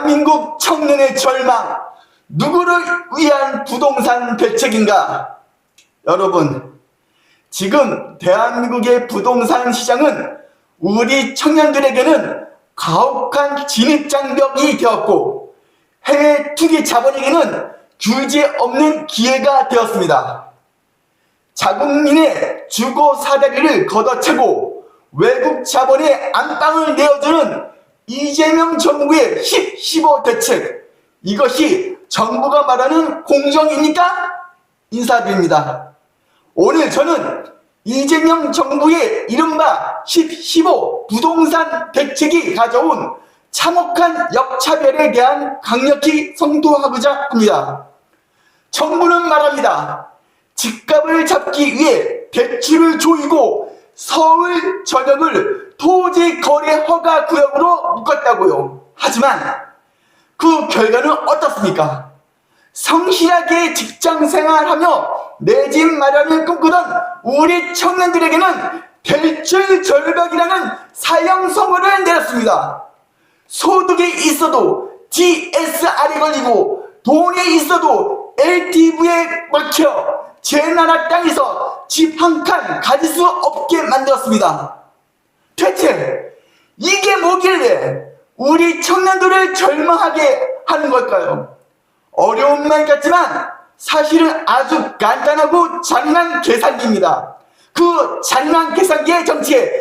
대한민국 청년의 절망, 누구를 위한 부동산 대책인가? 여러분, 지금 대한민국의 부동산 시장은 우리 청년들에게는 가혹한 진입장벽이 되었고 해외 투기 자본에게는 규제 없는 기회가 되었습니다. 자국민의 주거 사다리를 걷어차고 외국 자본의 안방을 내어주는 이재명 정부의 10, 15 대책 이것이 정부가 말하는 공정입니까? 인사드립니다. 오늘 저는 이재명 정부의 이른바 10, 15 부동산 대책이 가져온 참혹한 역차별에 대한 강력히 성토하고자 합니다. 정부는 말합니다. 집값을 잡기 위해 대출을 조이고 서울 전역을 토지 거래 허가 구역으로 묶었다고요. 하지만 그 결과는 어떻습니까? 성실하게 직장 생활하며 내 집 마련을 꿈꾸던 우리 청년들에게는 대출 절벽이라는 사형 선고를 내렸습니다. 소득이 있어도 DSR에 걸리고 돈이 있어도 LTV에 막혀 제 나라 땅에서 집 한 칸 가질 수 없게 만들었습니다. 대체 이게 뭐길래 우리 청년들을 절망하게 하는 걸까요? 어려운 말 같지만 사실은 아주 간단하고 잔인한 계산기입니다. 그 잔인한 계산기의 공개합니다.